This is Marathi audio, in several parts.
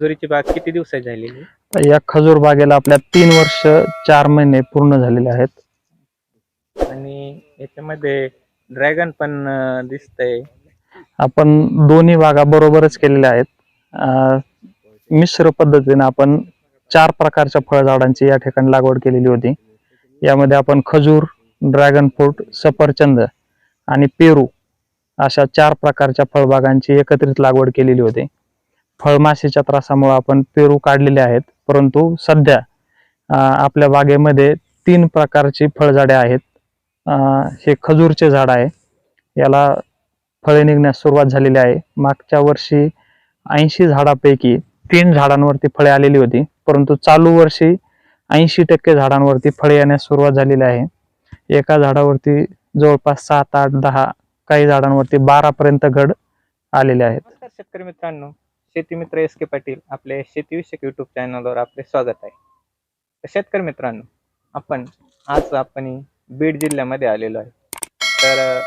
खजुरीची बाग किती दिवसाची झालेली? या खजूर बागेला आपल्या तीन वर्ष चार महिने पूर्ण झालेले आहेत. आणि याच्यामध्ये ड्रॅगन पण अं, दिसतंय. आपण दोन्ही बागा बरोबरच केलेल्या आहेत. अं, मिश्र पद्धतीने आपण चार प्रकारच्या फळझाडांची या ठिकाणी लागवड केलेली होती. यामध्ये आपण खजूर ड्रॅगन फ्रूट सफरचंद आणि पेरू अशा चार प्रकारच्या फळबागांची एकत्रित लागवड केलेली होती. फळमाशीच्या त्रासामुळे आपण पेरू काढलेले आहेत. परंतु सध्या आपल्या बागेमध्ये तीन प्रकारची फळझाडे आहेत. हे खजूरचे झाड आहे. याला फळे निघण्यास सुरुवात झालेली आहे. मागच्या वर्षी ऐंशी झाडापैकी तीन झाडांवरती फळे आलेली होती. परंतु चालू वर्षी ऐंशी टक्के झाडांवरती फळे येण्यास सुरुवात झालेली आहे. एका झाडावरती जवळपास सात आठ दहा काही झाडांवरती बारापर्यंत घड आलेले आहेत. शेतकरी मित्रांनो. शेती मित्र एस के पाटील आपल्या शेतीविषयक युट्यूब चॅनलवर आपले स्वागत आहे. तर शेतकरी मित्रांनो आपण आज आपण बीड जिल्ह्यामध्ये आलेलो आहे. तर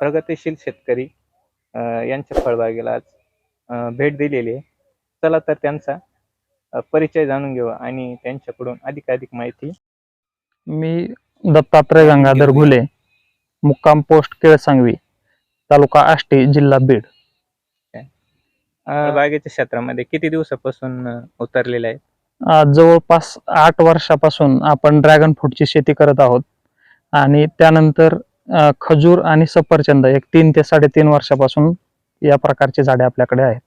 प्रगतिशील शेतकरी यांच्या फळबागेला आज भेट दिलेली आहे. चला तर त्यांचा परिचय जाणून घेऊ आणि त्यांच्याकडून अधिकाधिक माहिती मी दत्तात्रय गंगाधर घुले मुक्काम पोस्ट केळसांगवी तालुका आष्टी जिल्हा बीड. बागेच्या क्षेत्रामध्ये किती दिवसापासून उतरलेले आहेत? आज जवळपास आठ वर्षापासून आपण ड्रॅगन फ्रूटची शेती करत आहोत. आणि त्यानंतर खजूर आणि सफरचंद एक तीन ते साडेतीन वर्षापासून या प्रकारची झाडे आपल्याकडे आहेत.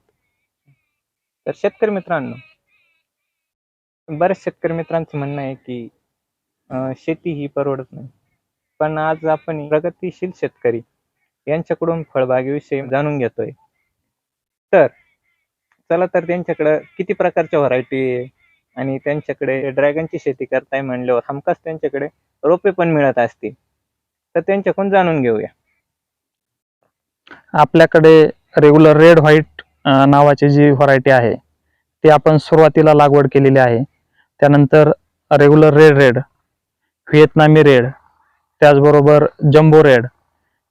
तर शेतकरी मित्रांनो बऱ्याच शेतकरी मित्रांचं म्हणणं आहे की शेती ही परवडत नाही. पण आज आपण प्रगतिशील शेतकरी यांच्याकडून फळबागेविषयी जाणून घेतोय. तर चला तर त्यांच्याकडं किती प्रकारच्या व्हरायटी आहे? आणि त्यांच्याकडे ड्रॅगनची शेती करताय म्हणल्यावर हमखास त्यांच्याकडे रोपे पण मिळत असतील. तर त्यांच्याकडून जाणून घेऊया. आपल्याकडे रेग्युलर रेड व्हाईट नावाची जी व्हरायटी आहे ती आपण सुरुवातीला लागवड केलेली आहे. त्यानंतर रेग्युलर रेड रेड व्हिएतनामी रेड त्याचबरोबर जम्बो रेड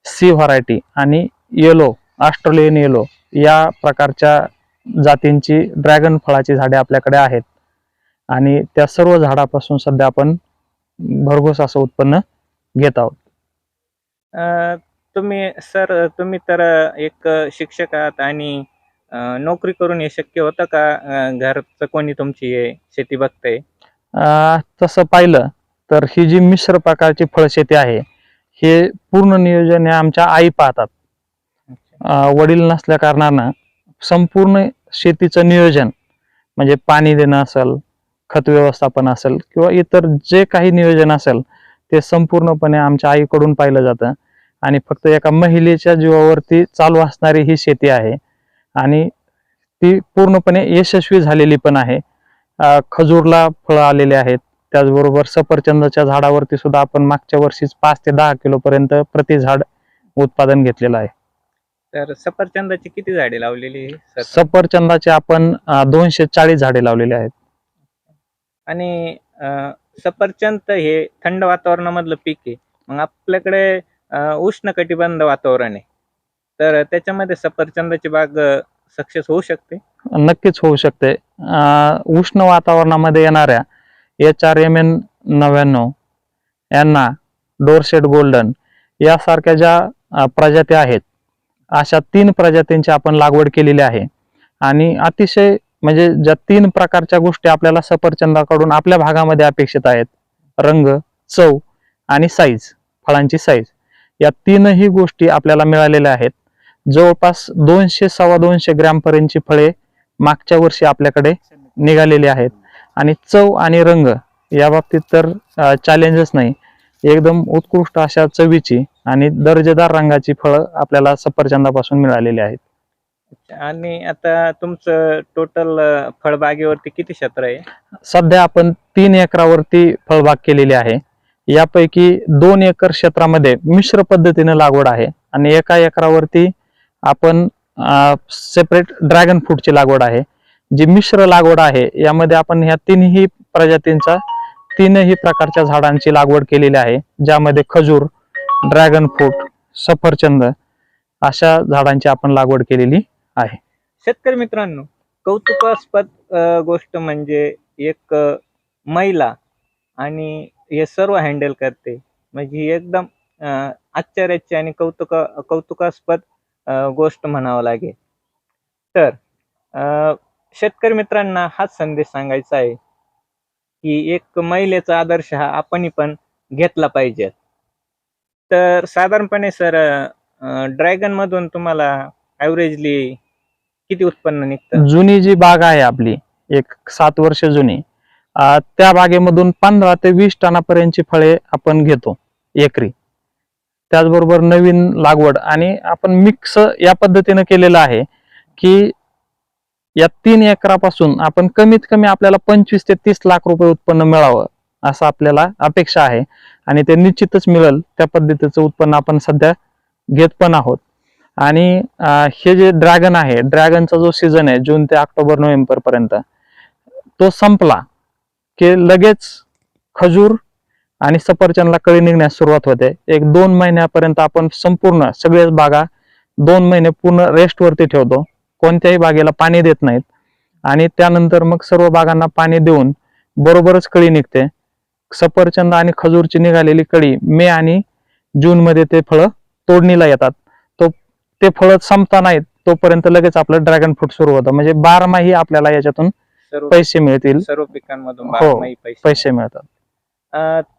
सी व्हरायटी आणि येलो ऑस्ट्रेलियन येलो या प्रकारच्या जातींची ड्रॅगन फळाची झाडे आपल्याकडे आहेत. आणि त्या सर्व झाडापासून सध्या आपण भरघोस असं उत्पन्न घेत आहोत. तुम्ही सर तुम्ही तर एक शिक्षक आहात आणि नोकरी करून हे शक्य होतं का? घरचं कोणी तुमची शेती बघतंय? अं, तसं पाहिलं तर ही जी मिश्र प्रकारची फळशेती आहे हे पूर्ण नियोजन हे आमच्या आई पाहतात. वडील नसल्या कारणानं संपूर्ण शेतीचं नियोजन म्हणजे पाणी देणं असेल खत व्यवस्थापन असेल किंवा इतर जे काही नियोजन असेल ते संपूर्णपणे आमच्या आईकडून पाहिलं जातं. आणि फक्त एका महिलेच्या जीवावरती चालू असणारी ही शेती आहे. आणि ती पूर्णपणे यशस्वी झालेली पण आहे. खजूरला फळं आलेले आहेत. त्याचबरोबर सफरचंदाच्या झाडावरती सुद्धा आपण मागच्या वर्षीच पाच ते दहा किलोपर्यंत प्रति झाड उत्पादन घेतलेलं आहे. तर सफरचंदाची किती झाडे लावलेली सर सफरचंदाचे आपण दोनशे चाळीस झाडे लावलेले आहेत. आणि अं, सफरचंद हे थंड वातावरणामधलं पीक आहे. मग आपल्याकडे अं, उष्ण कटिबंध वातावरण आहे. तर त्याच्यामध्ये सफरचंदाची बाग सक्सेस होऊ शकते? नक्कीच होऊ शकते. अं, उष्ण वातावरणामध्ये येणाऱ्या एच आर एम एन नव्याण्णव यांना डोरशेट गोल्डन यासारख्या ज्या अं, प्रजाती आहेत अशा तीन प्रजातींची आपण लागवड केलेली आहे. आणि अतिशय म्हणजे ज्या तीन प्रकारच्या गोष्टी आपल्याला सफरचंदाकडून आपल्या भागामध्ये अपेक्षित आहेत. रंग चव आणि साईज फळांची साईज या तीनही गोष्टी आपल्याला मिळालेल्या आहेत. जवळपास दोनशे सव्वा दोनशे ग्रॅमपर्यंतची फळे मागच्या वर्षी आपल्याकडे निघालेली आहेत. आणि चव आणि रंग या बाबतीत तर चॅलेंजच नाही. एकदम उत्कृष्ट अशा चवीची आणि दर्जेदार रंगाची फळं आपल्याला सफरचंदापासून मिळालेली आहेत. आणि आता तुमचं टोटल फळबागेवरती किती क्षेत्र आहे? सध्या आपण तीन एकरावरती फळबाग केलेली आहे. यापैकी दोन एकर क्षेत्रामध्ये मिश्र पद्धतीने लागवड आहे आणि एका एकरावरती आपण सेपरेट ड्रॅगन फ्रूटची लागवड आहे. जी मिश्र लागवड आहे यामध्ये आपण ह्या तीनही प्रजातींचा तीनही प्रकारच्या झाडांची लागवड केलेली आहे ज्यामध्ये खजूर ड्रॅगन फ्रूट सफरचंद अशा झाडांची आपण लागवड केलेली आहे. शेतकरी मित्रांनो कौतुकास्पद गोष्ट म्हणजे एक महिला आणि हे सर्व हँडल करते. म्हणजे ही एकदम आश्चर्याची आणि कौतुक कौतुकास्पद गोष्ट म्हणावं लागेल. तर शेतकरी मित्रांना हाच संदेश सांगायचा आहे की एक महिलेचा आदर्श हा आपणही पण घेतला पाहिजे तर साधारणपणे सर ड्रॅगन मधून तुम्हाला ऍव्हरेजली किती उत्पन्न निघतं? जुनी जी बाग आहे आपली एक सात वर्ष जुनी अं, त्या बागेमधून पंधरा ते वीस टनापर्यंतची फळे आपण घेतो एकरी. त्याचबरोबर नवीन लागवड आणि आपण मिक्स या पद्धतीनं केलेलं आहे की या तीन एकरापासून आपण कमीत कमी आपल्याला पंचवीस ते तीस लाख रुपये उत्पन्न मिळावं असं आपल्याला अपेक्षा आहे. आणि ते निश्चितच मिळेल त्या पद्धतीचं उत्पन्न आपण सध्या घेत पण आहोत. आणि हे जे ड्रॅगन आहे ड्रॅगनचा जो सीझन आहे जून ते ऑक्टोबर नोव्हेंबर पर्यंत तो संपला की लगेच खजूर आणि सफरचंदला कळी निघण्यास सुरुवात होते. एक दोन महिन्यापर्यंत आपण संपूर्ण सगळेच बागा दोन महिने पूर्ण रेस्टवरती ठेवतो. कोणत्याही बागेला पाणी देत नाहीत. आणि त्यानंतर मग सर्व बागांना पाणी देऊन बरोबरच कळी निघते. सफरचंद आणि खजूरची निघालेली कळी मे आणि जून मध्ये ते फळं तोडणीला येतात. तो ते फळं संपता नाहीत तोपर्यंत लगेच आपलं ड्रॅगन फ्रूट सुरू होतं. म्हणजे बारमाही आपल्याला याच्यातून पैसे मिळतील. सर्व पिकांमधून हो, पैसे मिळतात.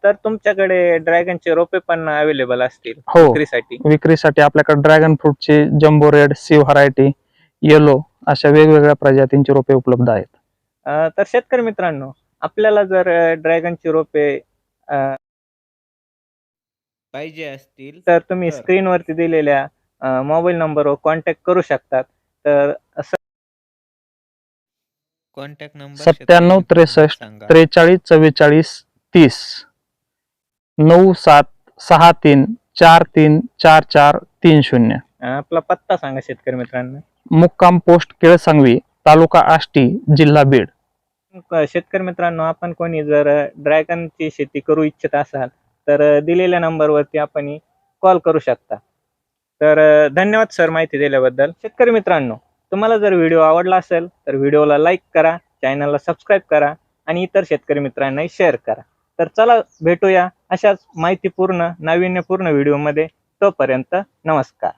तर तुमच्याकडे ड्रॅगनचे रोपे पण अवेलेबल असतील हो विक्रीसाठी? विक्रीसाठी आपल्याकडे dragon फ्रूटची jumbo red C variety yellow अशा वेगवेगळ्या प्रजातींची रोपे उपलब्ध आहेत. तर शेतकरी मित्रांनो आपल्याला जर ड्रॅगनची रोपे अं, पाहिजे असतील तर तुम्ही. स्क्रीनवरती दिलेल्या मोबाईल नंबरवर कॉन्टॅक्ट करू शकतात. तर कॉन्टॅक्ट नंबर सत्त्याण्णव त्रेसष्ट त्रेचाळीस चव्वेचाळीस तीस. नऊ सात सहा तीन चार तीन चार चार तीन शून्य. अं, आपला पत्ता सांगा शेतकरी मित्रांना. मुक्काम पोस्ट केळसांगवी तालुका आष्टी जिल्हा बीड. शेतकरी मित्रांनो आपण कोणी जर ड्रॅगनची शेती करू इच्छित असाल तर दिलेल्या नंबरवरती आपण कॉल करू शकता. तर धन्यवाद सर माहिती दिल्याबद्दल. शेतकरी मित्रांनो तुम्हाला जर व्हिडिओ आवडला असेल तर व्हिडिओला लाईक करा चॅनलला सबस्क्राईब करा आणि इतर शेतकरी मित्रांनाही शेअर करा. तर चला भेटूया अशाच माहितीपूर्ण नाविन्यपूर्ण व्हिडिओमध्ये. तोपर्यंत नमस्कार.